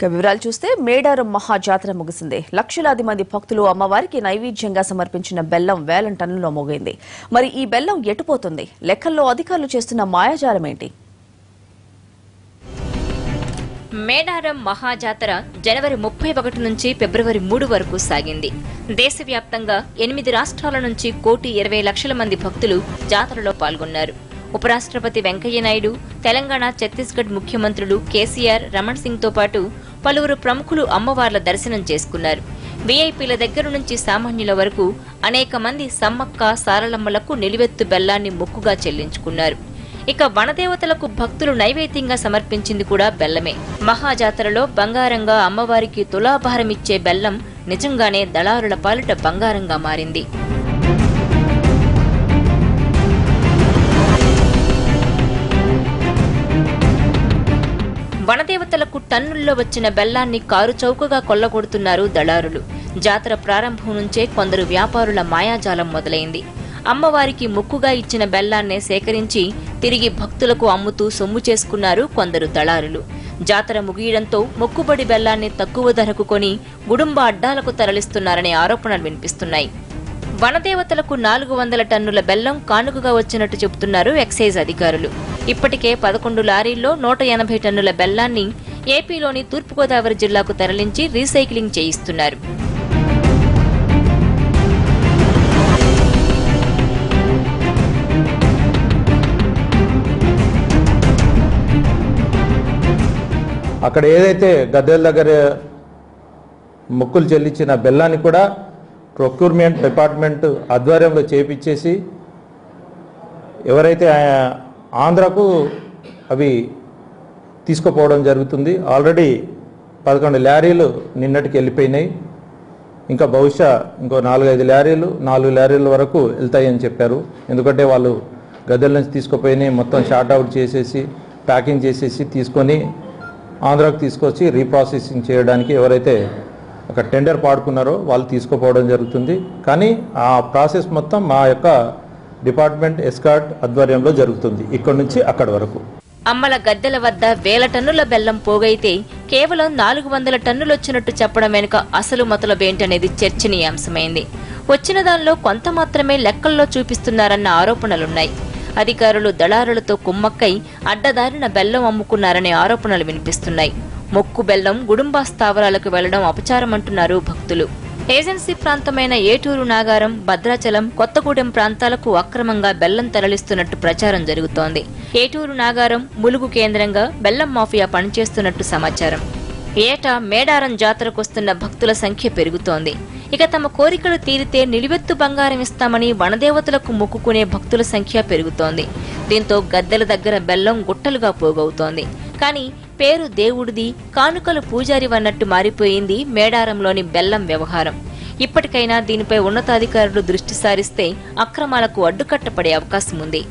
ఇక వివరాలు చూస్తే మేడారం మహాజాతర ముగిసింది. లక్షలాది మంది భక్తులు అమ్మవారికి నైవేద్యంగా సమర్పించిన బెల్లం వేలం టన్నుల్లో మోగైంది. మరి ఈ బెల్లం ఎటుపోతుంది లెక్కల్లో అధికారులు చేస్తున్న మాయాజాలం ఏంటి? మేడారం మహాజాతర జనవరి ముప్పై ఒకటి నుంచి ఫిబ్రవరి మూడు వరకు సాగింది. దేశవ్యాప్తంగా ఎనిమిది రాష్ట్రాల నుంచి కోటి ఇరవై లక్షల మంది భక్తులు జాతరలో పాల్గొన్నారు. ఉపరాష్ట్రపతి వెంకయ్యనాయుడు తెలంగాణ ఛత్తీస్గఢ్ ముఖ్యమంత్రులు కేసీఆర్ రమణ్ సింగ్తో పాటు పలువురు ప్రముఖులు అమ్మవార్ల దర్శనం చేసుకున్నారు. వీఐపీల దగ్గర నుంచి సామాన్యుల వరకు అనేక మంది సమ్మక్క సారలమ్మలకు నిలువెత్తు బెల్లాన్ని మొక్కుగా చెల్లించుకున్నారు. ఇక వనదేవతలకు భక్తులు నైవేద్యంగా సమర్పించింది కూడా బెల్లమే. మహాజాతరలో బంగారంగా అమ్మవారికి తులాభారమిచ్చే బెల్లం నిజంగానే దళారుల పాలిట బంగారంగా మారింది. వనదేవతలకు టన్నుల్లో వచ్చిన బెల్లాన్ని కారు చౌకగా కొల్లగొడుతున్నారు దళారులు. జాతర ప్రారంభం నుంచే కొందరు వ్యాపారుల మాయాజాలం మొదలైంది. అమ్మవారికి ముక్కుగా ఇచ్చిన బెల్లాన్నే సేకరించి తిరిగి భక్తులకు అమ్ముతూ సొమ్ము చేసుకున్నారు కొందరు దళారులు. జాతర ముగియడంతో మొక్కుబడి బెల్లాన్ని తక్కువ ధరకు కొని గుడుంబ అడ్డాలకు తరలిస్తున్నారనే ఆరోపణలు వినిపిస్తున్నాయి. వనదేవతలకు నాలుగు వందల టన్నుల బెల్లం కానుకగా వచ్చినట్టు చెబుతున్నారు ఎక్సైజ్ అధికారులు. ఇప్పటికే పదకొండు లారీల్లో నూట ఎనభై టన్నుల బెల్లాన్ని ఏపీలోని తూర్పుగోదావరి జిల్లాకు తరలించి రీసైక్లింగ్ చేయిస్తున్నారు. అక్కడ ఏదైతే గద్దెల దగ్గర మొక్కులు చెల్లించిన బెల్లాన్ని కూడా ప్రొక్యూర్మెంట్ డిపార్ట్మెంట్ ఆధ్వర్యంలో చేపించేసి ఎవరైతే ఆంధ్రకు అవి తీసుకుపోవడం జరుగుతుంది. ఆల్రెడీ పదకొండు లారీలు నిన్నటికి వెళ్ళిపోయినాయి. ఇంకా బహుశా ఇంకో నాలుగైదు లారీలు నాలుగు ల్యారీల వరకు వెళ్తాయని చెప్పారు. ఎందుకంటే వాళ్ళు గద్దెల నుంచి తీసుకుపోయినాయి మొత్తం షార్ట్ అవుట్ చేసేసి ప్యాకింగ్ చేసేసి తీసుకొని ఆంధ్రాకు తీసుకొచ్చి రీప్రాసెసింగ్ చేయడానికి ఎవరైతే ఒక టెండర్ పాడుకున్నారో వాళ్ళు తీసుకుపోవడం జరుగుతుంది. కానీ ఆ ప్రాసెస్ మొత్తం మా యొక్క డిపార్ట్మెంట్ ఎస్కాట్ ఆధ్వర్యంలో జరుగుతుంది. ఇక్కడ నుంచి అక్కడి వరకు. అమ్మల గద్దెల వద్ద వేల టన్నుల బెల్లం పోగైతే కేవలం నాలుగు వందల టన్నులు వచ్చినట్టు చెప్పడం వెనుక అసలు మతలబేంటనేది చర్చనీయాంశమైంది. వచ్చిన దానిలో కొంత మాత్రమే లెక్కల్లో చూపిస్తున్నారన్న ఆరోపణలున్నాయి. అధికారులు దళారులతో కుమ్మక్కై అడ్డదారిన బెల్లం అమ్ముకున్నారనే ఆరోపణలు వినిపిస్తున్నాయి. మొక్కు బెల్లం గుడుంబా స్థావరాలకు వెళ్ళడం అపచారమంటున్నారు భక్తులు. ఏజెన్సీ ప్రాంతమైన ఏటూరు నాగారం భద్రాచలం కొత్తగూడెం ప్రాంతాలకు అక్రమంగా బెల్లం తరలిస్తున్నట్టు ప్రచారం జరుగుతోంది. ఏటూరు నాగారం ములుగు కేంద్రంగా బెల్లం మాఫియా పనిచేస్తున్నట్టు సమాచారం. ఏటా మేడారం జాతరకొస్తున్న భక్తుల సంఖ్య పెరుగుతోంది. ఇక తమ కోరికలు తీరితే నిలువెత్తు బంగారం ఇస్తామని వనదేవతలకు మొక్కుకునే భక్తుల సంఖ్య పెరుగుతోంది. దీంతో గద్దెల దగ్గర బెల్లం గుట్టలుగా పోగవుతోంది. కానీ పేరు దేవుడిది కానుకలు పూజారివన్నట్టు మారిపోయింది మేడారంలోని బెల్లం వ్యవహారం. ఇప్పటికైనా దీనిపై ఉన్నతాధికారులు దృష్టి సారిస్తే అక్రమాలకు అడ్డుకట్టపడే అవకాశం ఉంది